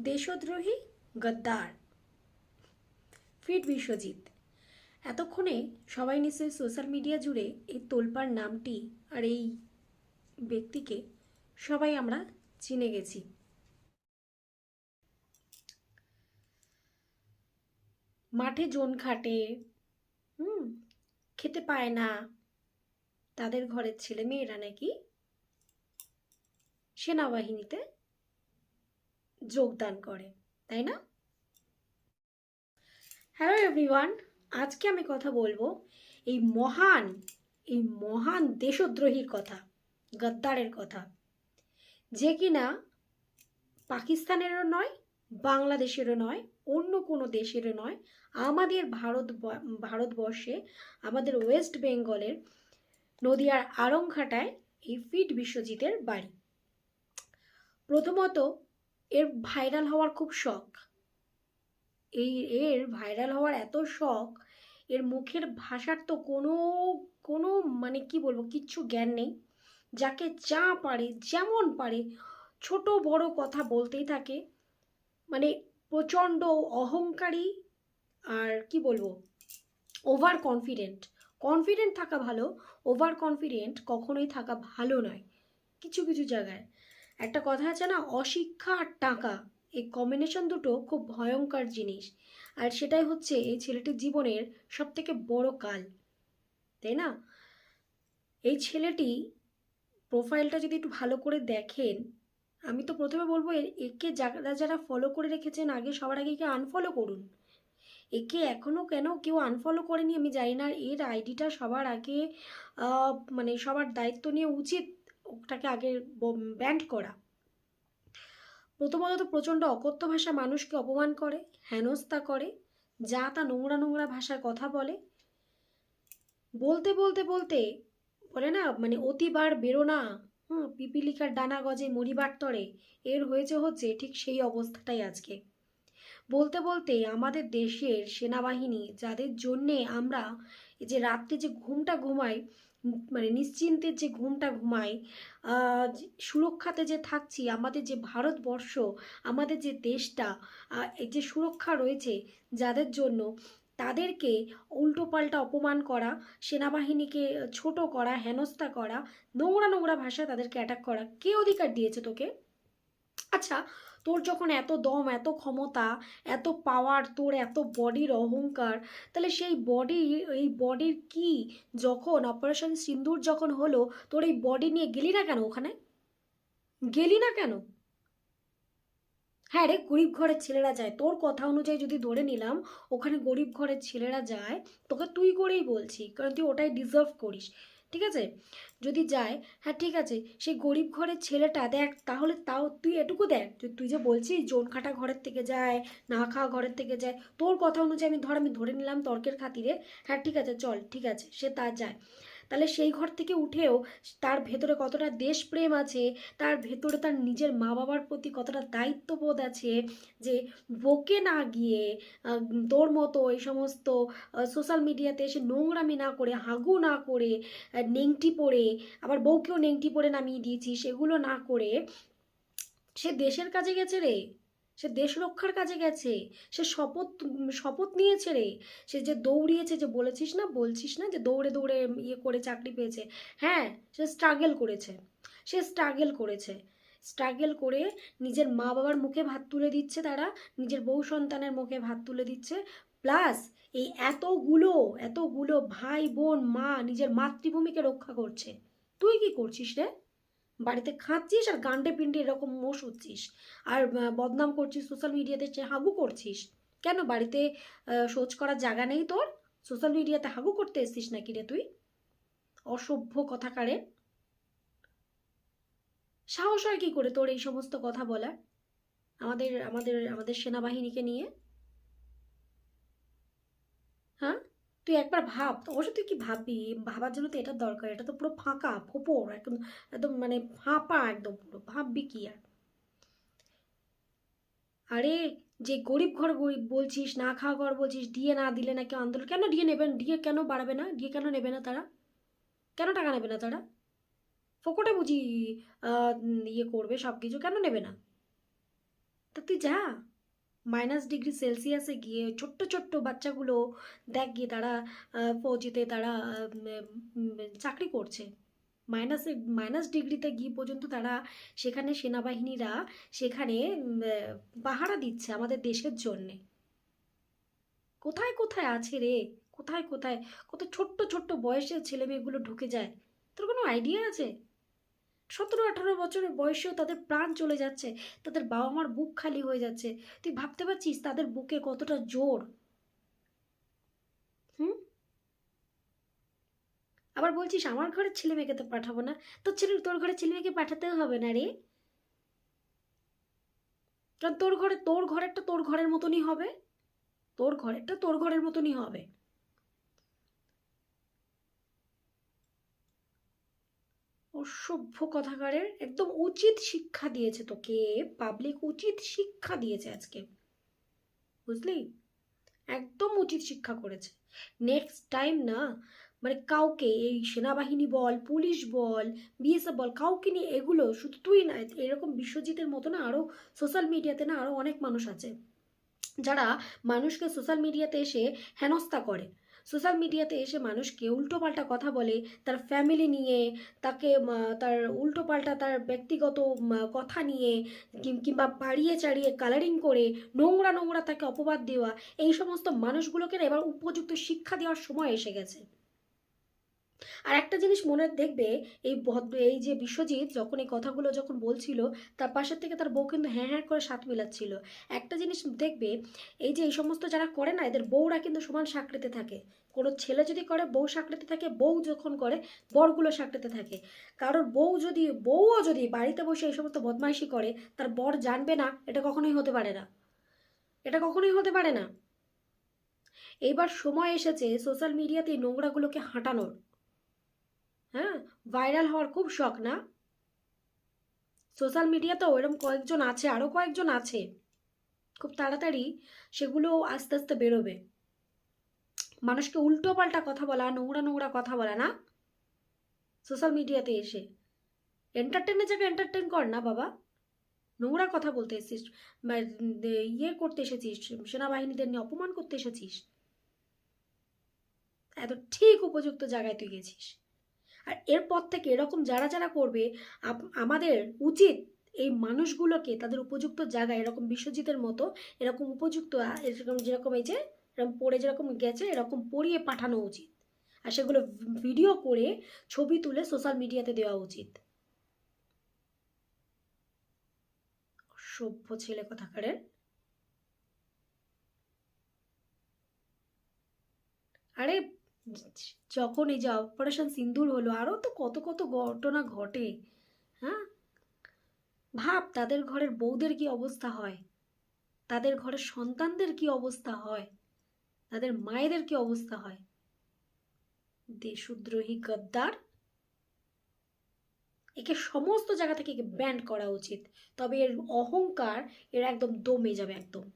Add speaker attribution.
Speaker 1: দেশদ্রোহী গদ্দার। ফিট বিশ্বজিৎ। এতক্ষণে সবাই নিশ্চয়ই সোশ্যাল মিডিয়া জুড়ে এই তোলপার নামটি আর এই ব্যক্তিকে সবাই আমরা চিনে গেছি। মাঠে জোন খাটে, হুম, খেতে পায় না। তাদের ঘরের ছেলে মেয়েরা নাকি সেনাবাহিনীতে যোগদান করে, তাই না? হ্যালো এভরিওয়ান আজকে আমি কথা বলব এই মহান এই মহান দেশদ্রোহীর কথা, গদ্দারের কথা। যে কিনা পাকিস্তানেরও নয়, বাংলাদেশেরও নয়, অন্য কোনো দেশেরও নয়, আমাদের ভারত ভারতবর্ষে, আমাদের ওয়েস্ট বেঙ্গলের নদিয়ার আরংঘাটায় এই ফিট বিশ্বজিতের বাড়ি। প্রথমত এর ভাইরাল হওয়ার খুব শখ। এই, এর ভাইরাল হওয়ার এত শখ, এর মুখের ভাষার তো কোনো কোনো মানে কি বলব, কিচ্ছু জ্ঞান নেই। যাকে যা পারে, যেমন পারে, ছোট বড় কথা বলতেই থাকে। মানে প্রচণ্ড অহংকারী আর কি বলব ওভার কনফিডেন্ট কনফিডেন্ট থাকা ভালো ওভার কনফিডেন্ট কখনোই থাকা ভালো নয়। কিছু কিছু জায়গায়। একটা কথা আছে না, অশিক্ষা আর টাকা, এই কম্বিনেশন দুটো খুব ভয়ঙ্কর জিনিস। আর সেটাই হচ্ছে এই ছেলেটির জীবনের সব থেকে বড় কাল, তাই না? এই ছেলেটি প্রোফাইলটা যদি একটু ভালো করে দেখেন, আমি তো প্রথমে বলব একে যারা যারা ফলো করে রেখেছেন আগে, সবার আগে একে আনফলো করুন। একে এখনও কেন কেউ আনফলো করেনি আমি জানি না এর আইডিটা সবার আগে মানে সবার দায়িত্ব নিয়ে উচিত ওটাকে আগে ব্যান্ড করা। প্রথমত তো প্রচণ্ড অকথ্য ভাষা মানুষকে অপমান করে, হেনস্থা করে, যা তা নোংরা নোংরা ভাষায় কথা বলে। বলতে বলতে বলতে বলে না মানে অতিবার বেরো না হুম, পিপিলিকার ডানা গজে মরিবার তরে, এর হয়েছে হচ্ছে ঠিক সেই অবস্থাটাই আজকে। বলতে বলতে আমাদের দেশের সেনাবাহিনী, যাদের জন্যে আমরা যে রাত্রে যে ঘুমটা ঘুমাই মানে নিশ্চিন্তের যে ঘুমটা ঘুমাই সুরক্ষাতে যে থাকছি, আমাদের যে ভারতবর্ষ, আমাদের যে দেশটা যে সুরক্ষা রয়েছে যাদের জন্য তাদেরকে উল্টোপাল্টা অপমান করা, সেনাবাহিনীকে ছোট করা, হেনস্থা করা, নোংরা নোংরা ভাষায় তাদেরকে অ্যাটাক করা, কে অধিকার দিয়েছে তোকে? আচ্ছা তোর যখন এত দম, এত ক্ষমতা, এত পাওয়ার তোর এত বডির অহংকার, তাহলে সেই বডি এই বডির কি যখন অপারেশন সিন্দুর যখন হলো, তোর এই বডি নিয়ে গেলি না কেন ওখানে? গেলি না কেন? হ্যাঁ রে, গরিব ঘরের ছেলেরা যায়। তোর কথা অনুযায়ী যদি ধরে নিলাম, ওখানে গরিব ঘরের ছেলেরা যায়, তোকে তুই করেই বলছি, কারণ তুই ওটাই ডিজার্ভ করিস। ঠিক আছে? যদি যায় হ্যাঁ ঠিক আছে, সেই গরিব ঘরের ছেলেটা দেখ, তাহলে তাও তুই এটুকু দেখ যে তুই যে বলছিস জোন খাটা ঘরের থেকে যায়, না খাওয়া ঘরের থেকে যায়, তোর কথা অনুযায়ী আমি ধর আমি ধরে নিলাম তর্কের খাতিরে হ্যাঁ ঠিক আছে, চল, ঠিক আছে, সে তা যায়। তাহলে সেই ঘর থেকে উঠেও তার ভেতরে কতটা দেশপ্রেম আছে, তার ভেতরে তার নিজের মা বাবার প্রতি কতটা দায়িত্ববোধ আছে যে বকে না গিয়ে তোর মতো এই সমস্ত সোশ্যাল মিডিয়াতে এসে নোংরামি না করে, হাগু না করে নেংটি পরে, আবার বউকেও নেংটি পরে নামিয়ে দিয়েছি সেগুলো না করে সে দেশের কাজে গেছে রে। সে দেশ রক্ষার কাজে গেছে। সে শপথ শপথ নিয়েছে রে। সে যে দৌড়িয়েছে যে বলেছিস না, বলছিস না যে দৌড়ে দৌড়ে ইয়ে করে চাকরি পেয়েছে? হ্যাঁ সে স্ট্রাগল করেছে। সে স্ট্রাগল করেছে। স্ট্রাগল করে নিজের মা বাবার মুখে ভাত তুলে দিচ্ছে তারা, নিজের বউ সন্তানের মুখে ভাত তুলে দিচ্ছে। প্লাস এই এতগুলো এতগুলো ভাই বোন মা নিজের মাতৃভূমিকে রক্ষা করছে। তুই কি করছিস রে? বাড়িতে খাচ্ছিস আর গান্ডে পিন্ডে এরকম মোষ হচ্ছিস। আর বদনাম করছিস সোশ্যাল মিডিয়াতে হাগু করছিস। কেন বাড়িতে শোচ করার জায়গা নেই তোর? সোশ্যাল মিডিয়াতে হাগু করতে এসছিস নাকি রে তুই? অসভ্য কথাকারে সাহস হয় কি করে তোর এই সমস্ত কথা বলার? আমাদের আমাদের আমাদের সেনাবাহিনীকে নিয়ে হ্যাঁ তুই একবার ভাব। অবশ্যই তুই কি ভাববি? ভাবার জন্য তো এটা দরকার। এটা তো পুরো ফাঁকা, ফোপর, একদম একদম মানে ফাঁপা একদম পুরো। ভাববি কি আর? আরে, যে গরিব ঘর গরিব বলছিস, না খাওয়া ঘর বলছিস দিয়ে না দিলে নাকি আন্দোলন? কেন দিয়ে নেবেন দিয়ে কেন বাড়াবে না? দিয়ে কেন নেবে না তারা? কেন টাকা নেবে না তারা? ফোকটে বুঝি ইয়ে করবে সব কিছু কেন নেবে না? তা তুই যা। মাইনাস ডিগ্রি সেলসিয়াসে গিয়ে ছোট্ট ছোট্ট বাচ্চাগুলো দেখ গিয়ে তারা ফৌজিতে তারা চাকরি করছে। মাইনাসে মাইনাস ডিগ্রিতে গিয়ে পর্যন্ত তারা সেখানে সেনাবাহিনীরা সেখানে পাহারা দিচ্ছে আমাদের দেশের জন্যে। কোথায় কোথায় আছে রে? কোথায় কোথায়? কত ছোট্ট ছোট্ট বয়সের ছেলে মেয়েগুলো ঢুকে যায়। তোর কোনো আইডিয়া আছে? সতেরো, আঠারো বছরের বয়সেও তাদের প্রাণ চলে যাচ্ছে, তাদের বাবা মার বুক খালি হয়ে যাচ্ছে। তুই ভাবতে পারছিস তাদের বুকে কতটা জোর? হুম? আবার বলছিস, আমার ঘরের ছেলে মেয়েকে তো পাঠাবো না। তোর ছেলে, তোর ঘরের ছেলে মেয়েকে পাঠাতেও হবে না রে? কারণ তোর ঘরে, তোর ঘরেরটা তোর ঘরের মতনই হবে। তোর ঘরেরটা তোর ঘরের মতনই হবে। অসভ্য কথাকারের একদম উচিত শিক্ষা দিয়েছে তোকে পাবলিক উচিত শিক্ষা দিয়েছে আজকে। বুঝলি? একদম উচিত শিক্ষা করেছে। নেক্সট টাইম না মানে কাউকে এই সেনাবাহিনী বল, পুলিশ বল বিএসএফ বল, কাউকে নিয়ে এগুলো শুধু তুই না, এরকম বিশ্বজিতের মতো না আরও সোশ্যাল মিডিয়াতে না আরও অনেক মানুষ আছে। যারা মানুষকে সোশ্যাল মিডিয়াতে এসে হেনস্থা করে। সোশ্যাল মিডিয়াতে এসে মানুষকে উল্টোপাল্টা কথা বলে, তার ফ্যামিলি নিয়ে, তাকে তার উল্টোপাল্টা তার ব্যক্তিগত কথা নিয়ে কিংবা বাড়িয়ে চাড়িয়ে কালারিং করে, নোংরা নোংরা তাকে অপবাদ দেওয়া, এই সমস্ত মানুষগুলোকে এবার উপযুক্ত শিক্ষা দেওয়ার সময় এসে গেছে। আর একটা জিনিস মনে দেখবে, এই ভদ্র এই যে বিশ্বজিৎ যখন এই কথাগুলো যখন বলছিল, তার পাশের থেকে তার বউ কিন্তু হ্যাঁ হ্যাঁ করে সাথ মিলাচ্ছিল। একটা জিনিস দেখবে, এই যে এই সমস্ত যারা করে না, এদের বউরা কিন্তু সমান সাকড়েতে থাকে। কোনো ছেলে যদি করে, বউ সাকড়েতে থাকে, বউ যখন করে, বরগুলো সাকড়েতে থাকে। কারোর বউ যদি, বউও যদি বাড়িতে বসে এই সমস্ত বদমাইশি করে, তার বর জানবে না, এটা কখনোই হতে পারে না। এটা কখনোই হতে পারে না। এইবার সময় এসেছে, সোশ্যাল মিডিয়াতে নোংরাগুলোকে হাঁটানোর। হ্যাঁ? ভাইরাল হওয়ার খুব শখ, না? সোশ্যাল মিডিয়াতেও এরকম কয়েকজন আছে আরও কয়েকজন আছে। খুব তাড়াতাড়ি সেগুলো আস্তে আস্তে বেরোবে। মানুষকে উল্টো পাল্টা কথা বলা, নোংরা নোংরা কথা বলা, না? সোশ্যাল মিডিয়াতে এসে। এন্টারটেনের জায়গায় এন্টারটেন কর, না বাবা? নোংরা কথা বলতে এসেছিস ইয়ে করতে এসেছিস, সেনাবাহিনীদের নিয়ে অপমান করতে এসেছিস। এত ঠিক উপযুক্ত জায়গায় তুই গেছিস। আর এরপর থেকে এরকম যারা যারা করবে আমাদের উচিত এই মানুষগুলোকে তাদের উপযুক্ত জায়গায়, এরকম বিশ্বজিতের মতো এরকম উপযুক্ত এরকম যেরকম এই যে, এরকম পড়ে যেরকম গেছে, এরকম পড়িয়ে পাঠানো উচিত। আর সেগুলো ভিডিও করে ছবি তুলে সোশ্যাল মিডিয়াতে দেওয়া উচিত। সভ্য ছেলে কথাকারের। আরে যখন এই যে অপারেশন সিন্দুর হলো আরও তো কত কত ঘটনা ঘটে। হ্যাঁ? ভাব, তাদের ঘরের বউদের কি অবস্থা হয়? তাদের ঘরের সন্তানদের কি অবস্থা হয়? তাদের মায়েদের কি অবস্থা হয়? দেশদ্রোহী গদ্দার? একে সমস্ত জায়গা থেকে একে ব্যান্ড করা উচিত। তবে এর অহংকার এর একদম দমে যাবে একদম।